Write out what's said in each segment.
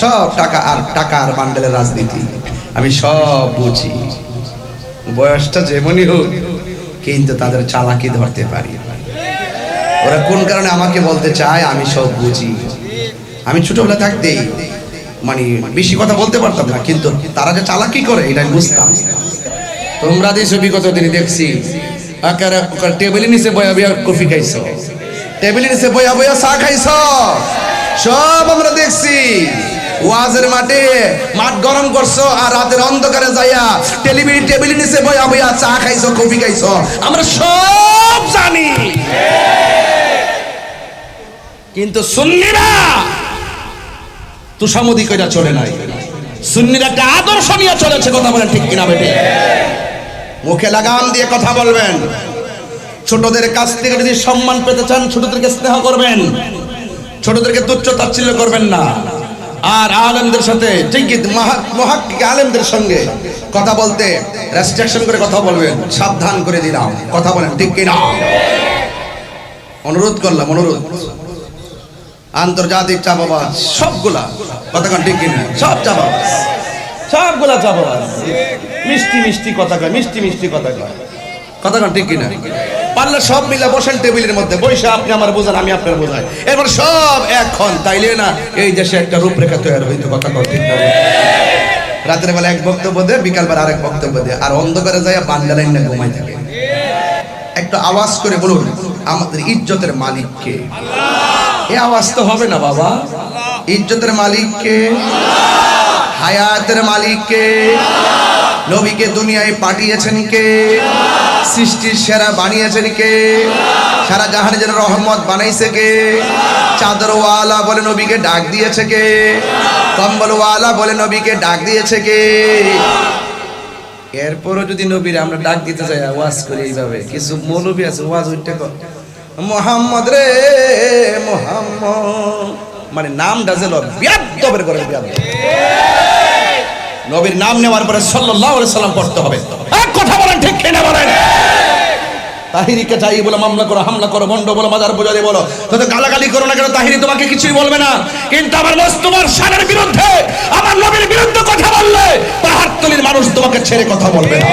সব টাকা আর টাকা আর বান্ডেলের রাজনীতি। আমি সব বুঝি। বয়সটা যেমনই হোক, কিন্তু তাদের চালাকি ধরতে পারি। ওরা কোন কারণে আমাকে বলতে চায়, আমি সব বুঝি। আমি ছোটবেলা থাকতেই মানে বেশি কথা বলতে পারতাম না, কিন্তু তারা যে চালাকি করে, এটা বুঝতাম। তোমরা যে ছবি কত দিন দেখছি টেবিলের নিচে বয়া বয়া কফি খাইছো। টেবিলের নিচে বয়া বয়া চা খাইছো। সব আমরা দেখছি। ওয়াজের মাঠে মাঠ গরম করছ আর রাতের অন্ধকারে যাইয়া টেলিভিশন টেবিল নিচে বয়া বয়া চা খাইছো, কফি খাইছো। আমরা সব জানি। কিন্তু সুন্নিরা তুষামদি কইরা চলে নাই। সুন্নিরা একটা আদর্শ নিয়ে চলেছে, কথা বলেন ঠিক কিনা বেটে মুখে লাগাম দিয়ে কথা বলবেন। ছোটদের কাছ থেকে যদি সম্মান পেতে চান, ছোটদেরকে স্নেহ করবেন। ছোটদেরকে তুচ্ছ তাচ্ছিল্য করবেন না। আর আলেমদের সাথে ঠিকই মহাক্কিক আলেমদের সঙ্গে কথা বলতে রেস্ট্রিকশন করে কথা বলবেন সাবধান করে দিলাম। কথা বলেন ঠিক কিনা অনুরোধ করলাম অনুরোধ। আন্তর্জাতিক চাপাবাজ সবগুলা। কতক্ষণ ঠিক কিনা সব চাপাবাজ। সবগুলা চাপাবাজ। মিষ্টি মিষ্টি কথা কয় মিষ্টি মিষ্টি কথা কয়। কতক্ষণ ঠিক কিনা পারলে সব মিলে বসেন টেবিলের মধ্যে। বসে আপনি আমার বোঝান, আমি আপনার বোঝাই। এবার সব এখন তাইলে না, এই দেশে একটা রূপরেখা তৈরি হইতো কথা ঠিক রাতের বেলা এক বক্তব্য দেয় বিকাল বেলা আরেক বক্তব্য দেয় আর অন্ধকারে যায় বান্ডা লাইন না ঘুমাই থাকে। একটু আওয়াজ করে বলুন, আমাদের ইজ্জতের মালিককে এ আওয়াজ তো হবে না, বাবা। ইজ্জতের মালিককে হায়াতের মালিককে নবীকে দুনিয়ায় পাঠিয়েছেন কে? সৃষ্টির সেরা বানিয়েছেন কে? সারা জাহানের যেন রহমত বানাইছে কে? চাদরওয়ালা বলে নবীকে ডাক দিয়েছে কে? কম্বলওয়ালা বলে নবীকে ডাক দিয়েছে কে? এরপরও যদি নবীর আমরা ডাক দিতে যাই ওয়াজ করি এইভাবে। কিছু মৌলবী আছে ওয়াজ উঠতে মোহাম্মদ রে, মোহাম্মদ। মানে নামটা যে বিয়াদ্দবের করে নবীর নাম নেওয়ার পরে আলাইহি সাল্লাম পড়তে হবে। কথা বলেন, ঠিক কিনা বলেন? তাহিরিকে চাই বলে মামলা করো, হামলা করো, মন্ড বলো, মাজার পূজারি বলো। তো গালাগালি করো না কেন? তাহিরি তোমাকে কিছুই বলবে না। কিন্তু আমার মোস্তফার সারের বিরুদ্ধে, আমার নবীর বিরুদ্ধে কথা বললে পাহাড়তলির মানুষ তোমাকে ছেড়ে কথা বলবে না।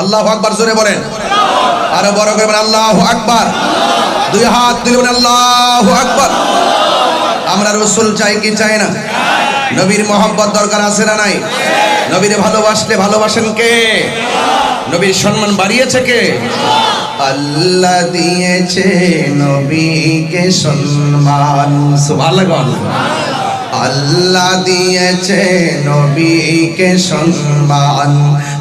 আল্লাহ আকবার জোরে বলেন। আরও বড় করে বলেন, আল্লাহ আকবার। দুই হাত তুলে বলেন আল্লাহ আকবর। আমরা রসুল চাই কি চাই না? নবীর মহব্বত দরকার আছে না নাই? নবীর ভালোবাসলে ভালোবাসেন কে? নবীর সম্মান বাড়িয়েছে কে? আল্লাহ দিয়েছে নবীকে সম্মান। সুবহানাল্লাহ। আল্লাহ দিয়েছে নবীকে সম্মান।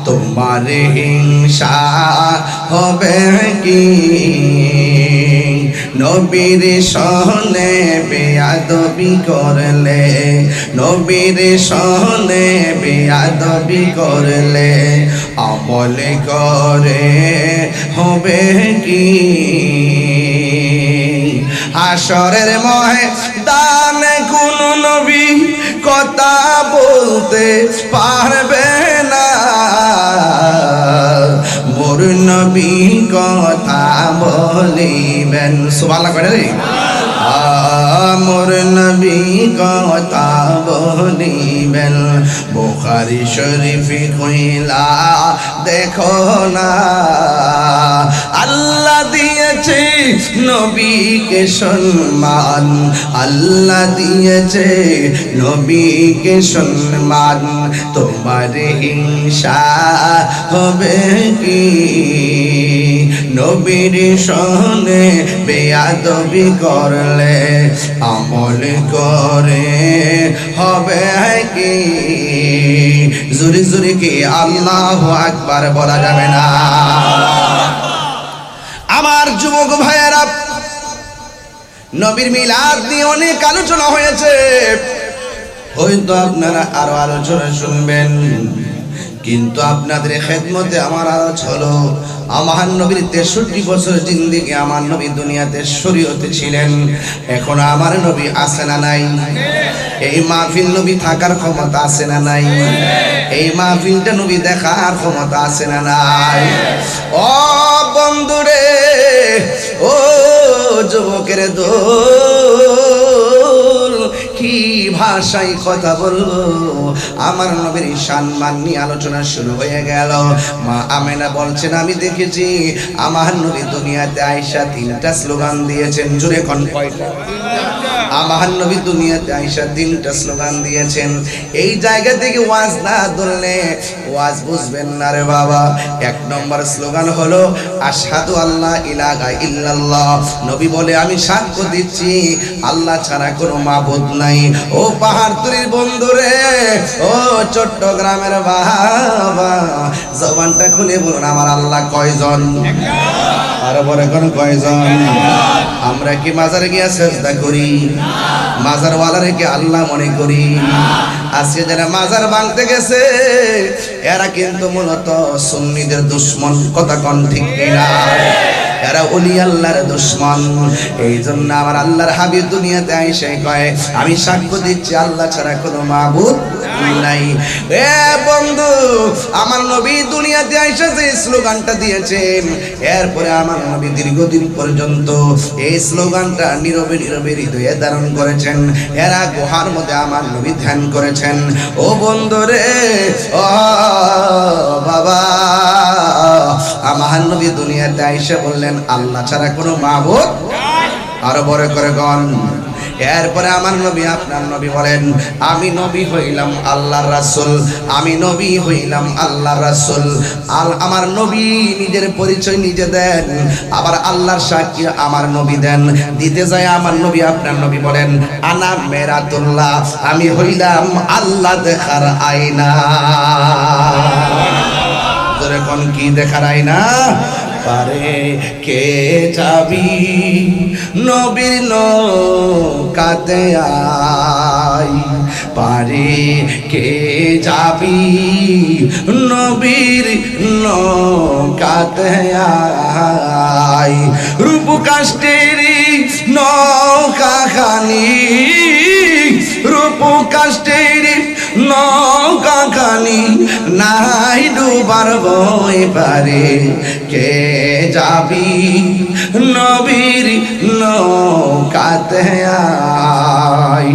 তোমার হিংসা হবে কি? নবীর সহনে বেয়াদবি করলে, নবীর সহনে বেয়াদবি করলে আমল করে হবে কি? হাসরের মহে কোন নবী কথা বলতে পারবে না। মোর নবী কথা বলিবেন। সুবাল্লা করে রে মোর নবী কথা বলিবেন। বুখারি শরীফ কইলা, দেখো না, আল্লাহ দিয়েছে নবীকে সম্মান, আল্লাহ দিয়েছে নবীকে সম্মান। তোমার হিংসা হবে কি? নবীর সনে বেয়াদবি করলে আমল করে হবে কি? জুরি জুরি কি আল্লাহ আকবার বলা যাবে না। আমার যুবক ভাইয়েরা, নবীর মিলাদ নিয়ে অনেক আলোচনা হয়েছে। হয়তো আপনারা আরও আলোচনা শুনবেন, কিন্তু আপনাদের খেদমতে আমার আজ হলো, আমার নবীর তেষট্টি বছর জিন্দিগি আমার নবী দুনিয়াতে শরীয়তে ছিলেন, এখন আমার নবী আছে না নাই? এই মাহফিল নবী থাকার ক্ষমতা আছে না নাই? এই মাহফিলটা নবী দেখার ক্ষমতা আছে না নাই? ও বন্ধুরে ও যুবকের দোল কি ভাষায় কথা বলব? আমার নবীর সম্মান নিয়ে আলোচনা শুরু হয়ে গেল। মা আমেনা বলছেন, আমি দেখেছি আমার নবী দুনিয়াতে আয়সা তিনটা স্লোগান দিয়েছেন। জুড়ে কোন কয়টা? আমার নবী দুনিয়াতে আয়সা তিনটা স্লোগান দিয়েছেন। এই জায়গা থেকে ওয়াজ না ধরলে ওয়াজ বুঝবেন না রে বাবা। এক নম্বর স্লোগান হলো, আশহাদু আল্লাহ ইলাহা ইল্লাল্লাহ। নবী বলে, আমি সাক্ষ্য দিচ্ছি, আল্লাহ ছাড়া কোনো মাবুদ নাই। ও পাহাড়তুরির বন্ধুরে, ও চট্টগ্রামের বাবা, জবানটা খুলে বলুন, আমার আল্লাহ কয়জন? আরও বড় কোন কয়জন? আমরা কি মাজারে গিয়া চেষ্টা করি? মাজার ওয়ালারে কি আল্লাহ মনে করি? আজকে যারা মাজার ভাঙতে গেছে, এরা কিন্তু মূলত সুন্নিদের দুশ্মন, কথা কন ঠিক কিনা? এরা অলি আল্লাহর দুশ্মন। এই জন্য আমার আল্লাহর হাবিব দুনিয়াতে আইসে কয়, আমি সাক্ষ্য দিচ্ছি, আল্লাহ ছাড়া কোনো মাবুদ নাই। এ বন্ধু, আমার নবী দুনিয়াতে আইসা যে স্লোগানটা দিয়েছেন এরপরে আমার নবী দীর্ঘদিন পর্যন্ত এই স্লোগানটা নীরবে নীরবে হৃদয়ে ধারণ করেছেন। এরা গুহার মধ্যে আমার নবী ধ্যান করেছেন। ও বন্ধু রে, ও বাবা, আমার নবী দুনিয়াতে আইসা বললেন, আল্লাহ ছাড়া কোনো মাবুদ আরও বড় করে গন এরপরে আমার নবী, আপনার নবী বলেন, আমি নবী হইলাম আল্লাহর রাসূল, আমি নবী হইলাম আল্লাহর রাসূল। আল আমার নবী নিজের পরিচয় নিজে দেন, আবার আল্লাহর সাক্ষী আমার নবী দেন। দিতে যায় আমার নবী, আপনার নবী বলেন, আনা মেরাতুল্লাহ, আমি হইলাম আল্লাহ দেখার আয়না। কোন, কি দেখার আয়না? পারে কে যাবি? নবীর নৌকাতে আই পারে কে যাবি? নবীর নৌকাতে আই রূপ কাষ্টেরি নৌকা খানি রূপ কাষ্টেরি নৌকা খানি নাই ডুবার বই পারে। কে যাবি নবীর নৌকাতে আই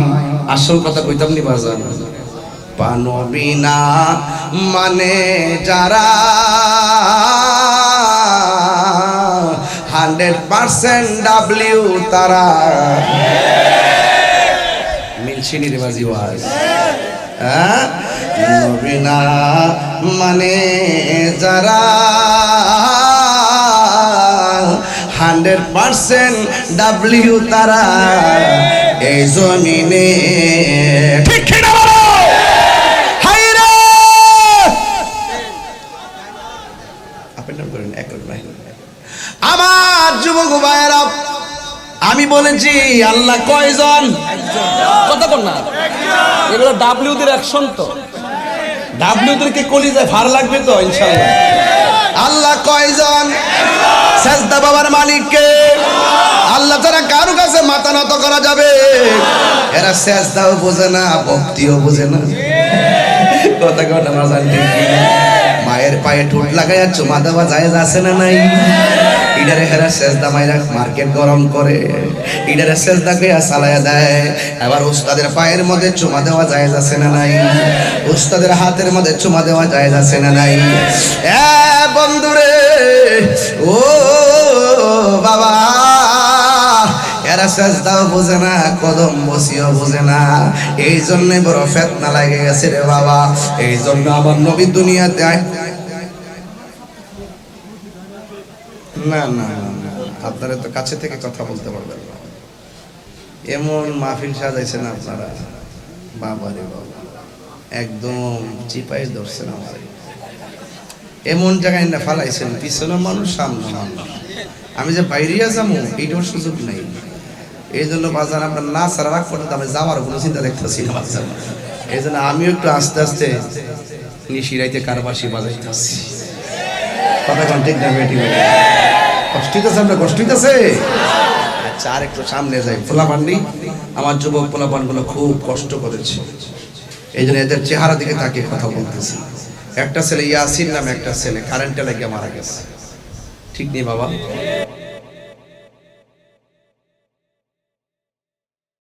আসল কথা কইতাম নি বাজান পানবিনা মানে যারা হান্ড্রেড পার্সেন্ট ডাব্লিউ তারা। মিলছিনি রে বাজি ওয়াজ। নবীনা মানে যারা হান্ড্রেড পার্সেন্ট ডাব্লিউ তারা এই জমিনে আমার যুবক ভাইয়েরা, আমি বলেছি, আল্লাহ কয়জন? বল না? এগুলো ডাব্লিউ দের অ্যাকশন তো। ডাব্লিউ কে কলিজায় ভার লাগবে তো, ইনশাআল্লাহ? আল্লাহ কয়জন সেজদা বাবার মালিককে। আল্লাহ ছাড়া কারও কাছে মাথা নত করা যাবে। এরা সেজদাও বোঝে না, ভক্তিও বোঝে না। কথা কথা কি? না? মায়ের পায়ে ঠোঁট লাগাইয়া চুমা দেওয়া যায় আছে না নাই? ইডারে হেরা সেজদা মাইরা মার্কেট গরম করে। ইডারে সেজদা কইয়া চালায়া দেয়। আবার উস্তাদের পায়ের মধ্যে চুমা দেওয়া যায় আছে না নাই? উস্তাদের হাতের মধ্যে চুমা দেওয়া যায় আছে না নাই? এ বন্ধুরে, ও বাবা, এরা সেজদাও বোঝে না, কদম বসিও বোঝে না। এই জন্যে বড় ফেতনা লাগে গেছে রে বাবা। এই জন্য আমার নবী দুনিয়াতে না না না, আপনারা তো কাছে থেকে কথা বলতে পারবেন না। এমন মাহফিল সাজাইছেন আপনারা। বাবা রে বাবা। একদম চিপাই ধরছেন আমার। এমন জায়গায় না ফালাইছেন পিছনে মানুষ সামনে মানুষ। আমি যে বাইরিয়া যাব এইটার সুযোগ নাই। এই জন্য বাজার আমরা না সারা রাখ পর্যন্ত আমি যাওয়ার কোনো চিন্তা দেখতেছি না বাজার এই জন্য আমিও একটু আস্তে আস্তে নিশিরাইতে কারবাসি বাজাইতেছি। কথা কন ঠিক না বেটি? কষ্ট হইতেছে আপনার কষ্ট হইতেছে আচ্ছা আর একটু সামনে যাই পোলাপান্ডি আমার যুবক পোলাপানগুলো খুব কষ্ট করেছে। এই জন্য এদের চেহারা দিকে তাকিয়ে কথা বলতেছি। একটা ছেলে ইয়াসিন নামে একটা ছেলে কারেন্টে লাগিয়ে মারা গেছে। ঠিক নেই বাবা?